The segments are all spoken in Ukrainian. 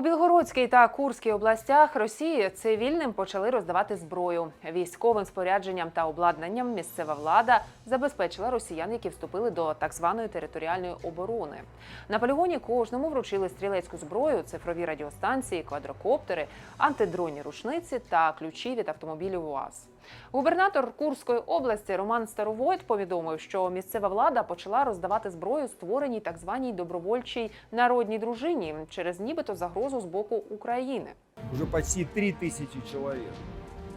У Білгородській та Курській областях Росії цивільним почали роздавати зброю. Військовим спорядженням та обладнанням місцева влада забезпечила росіян, які вступили до так званої територіальної оборони. На полігоні кожному вручили стрілецьку зброю, цифрові радіостанції, квадрокоптери, антидронні рушниці та ключі від автомобілів УАЗ. Губернатор Курської області Роман Старовойт повідомив, що місцева влада почала роздавати зброю створеній так званій добровольчій народній дружині через нібито загрозу з боку України. Уже почти 3000 человек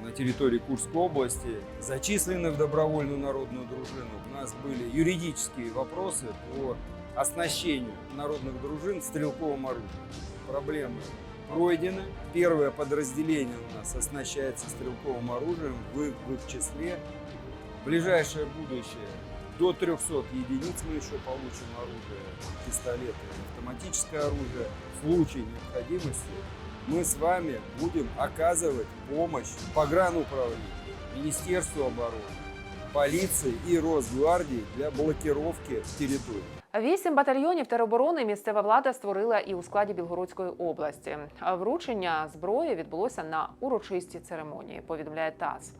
на территории Курской области зачислены в добровольную народную дружину. У нас были юридические вопросы по оснащению народных дружин стрелковым оружием. Проблемы пройдены. Первое подразделение у нас оснащается стрелковым оружием в, в их числе. Ближайшее будущее до 300 единиц мы еще получим оружие, пистолеты, автоматическое оружие. В случае необходимости мы с вами будем оказывать помощь погрануправлению, Министерству обороны, полиции и Росгвардии для блокировки территории. Вісім батальйонів тероборони місцева влада створила і у складі Білгородської області. Вручення зброї відбулося на урочистій церемонії. Повідомляє ТАСС.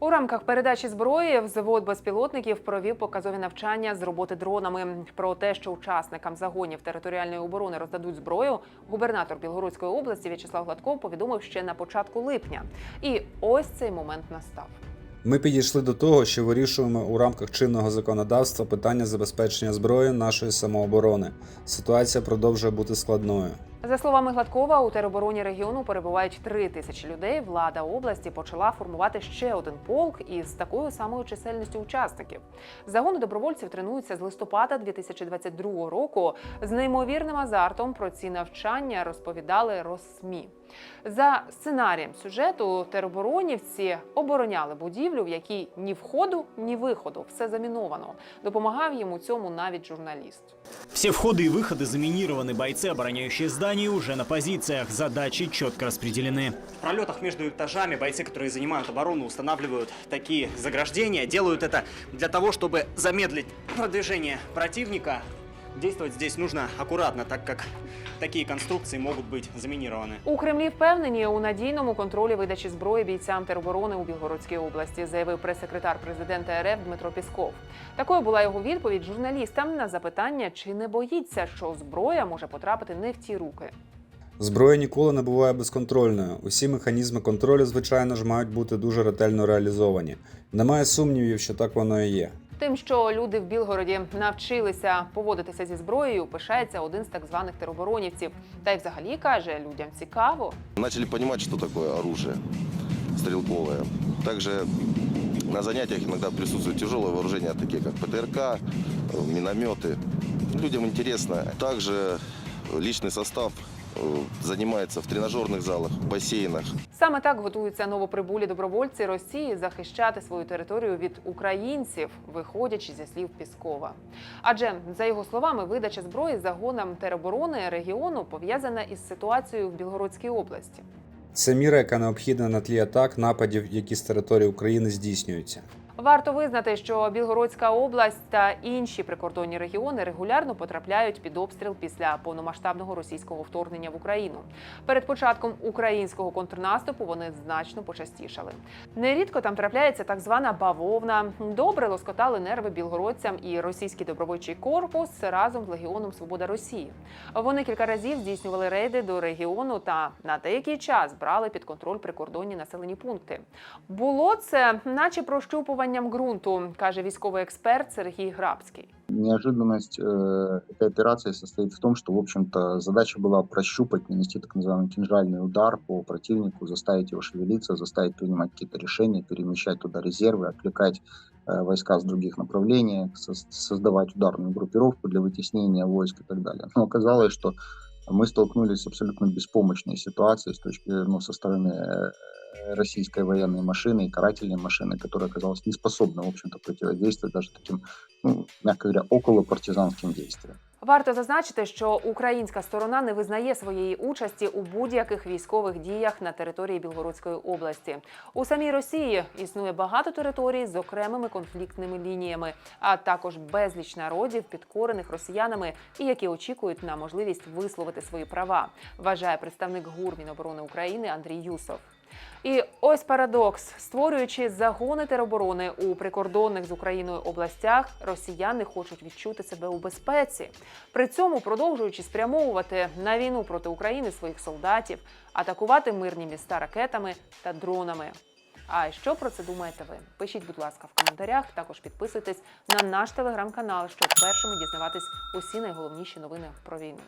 У рамках передачі зброї взвод безпілотників провів показові навчання з роботи дронами. Про те, що учасникам загонів територіальної оборони роздадуть зброю, губернатор Білгородської області В'ячеслав Гладков повідомив ще на початку липня. І ось цей момент настав. Ми підійшли до того, що вирішуємо у рамках чинного законодавства питання забезпечення зброєю нашої самооборони. Ситуація продовжує бути складною. За словами Гладкова, у теробороні регіону перебувають три тисячі людей. Влада області почала формувати ще один полк із такою самою чисельністю учасників. Загони добровольців тренуються з листопада 2022 року. З неймовірним азартом про ці навчання розповідали Росмі. За сценарієм сюжету тероборонівці обороняли будівлю, в якій ні входу, ні виходу, все заміновано. Допомагав їм у цьому навіть журналіст. Все входы и выходы заминированы. Бойцы, обороняющие здание, уже на позициях. Задачи четко распределены. В пролетах между этажами бойцы, которые занимают оборону, устанавливают такие заграждения. Делают это для того, чтобы замедлить продвижение противника. Действовать здесь нужно аккуратно, так как такие конструкции могут быть заминированы. У Кремлі впевнені у надійному контролі видачі зброї бійцям тероборони у Білгородській області, заявив прес-секретар президента РФ Дмитро Пісков. Такою була його відповідь журналістам на запитання, чи не боїться, що зброя може потрапити не в ті руки. Зброя ніколи не буває безконтрольною. Усі механізми контролю, звичайно ж, мають бути дуже ретельно реалізовані. Немає сумнівів, що так воно і є. Тим, що люди в Білгороді навчилися поводитися зі зброєю, пишається один з так званих тероборонівців. Та й взагалі каже, людям цікаво. Начали понимать, что такое оружие стрелковое. Также на занятиях иногда присутствует тяжелое вооружение, такие как ПТРК, э, минометы. Людям интересно. Также личный состав э, занимается в тренажерных залах, в бассейнах. Саме так готуються новоприбулі добровольці Росії захищати свою територію від українців, виходячи зі слів Піскова. Адже за його словами, видача зброї загонам тероборони регіону пов'язана із ситуацією в Білгородській області. Це міра, яка необхідна на тлі атак, нападів, які з території України здійснюються. Варто визнати, що Білгородська область та інші прикордонні регіони регулярно потрапляють під обстріл після повномасштабного російського вторгнення в Україну. Перед початком українського контрнаступу вони значно почастішали. Нерідко там трапляється так звана бавовна. Добре лоскотали нерви білгородцям і російський добровольчий корпус разом з Легіоном Свобода Росії. Вони кілька разів здійснювали рейди до регіону та на деякий час брали під контроль прикордонні населені пункти. Було це, наче прощупуванням ґрунту, каже військовий експерт Сергій Грабський. Неожиданность э, этой операции состоит в том, что, в общем-то, задача была прощупать, нанести так называемый кинжальный удар по противнику, заставить его шевелиться, заставить принимать какие-то решения, перемещать туда резервы, отвлекать э, войска с других направлений, со- создавать ударную группировку для вытеснения войск и так далее. Но оказалось, что мы столкнулись с абсолютно беспомощной ситуацией с точки, ну, со стороны э, российской военной машины и карательной машины, которая оказалась не способна, в общем-то, противодействовать даже таким, ну, мягко говоря, около партизанским действиям. Варто зазначити, що українська сторона не визнає своєї участі у будь-яких військових діях на території Білгородської області. У самій Росії існує багато територій з окремими конфліктними лініями, а також безліч народів, підкорених росіянами, і які очікують на можливість висловити свої права. Вважає представник ГУР Міноборони України Андрій Юсов. І ось парадокс: створюючи загони тероборони у прикордонних з Україною областях, росіяни хочуть відчути себе у безпеці. При цьому продовжуючи спрямовувати на війну проти України своїх солдатів, атакувати мирні міста ракетами та дронами. А що про це думаєте ви? Пишіть, будь ласка, в коментарях. Також підписуйтесь на наш телеграм-канал, щоб першими дізнаватись усі найголовніші новини про війну.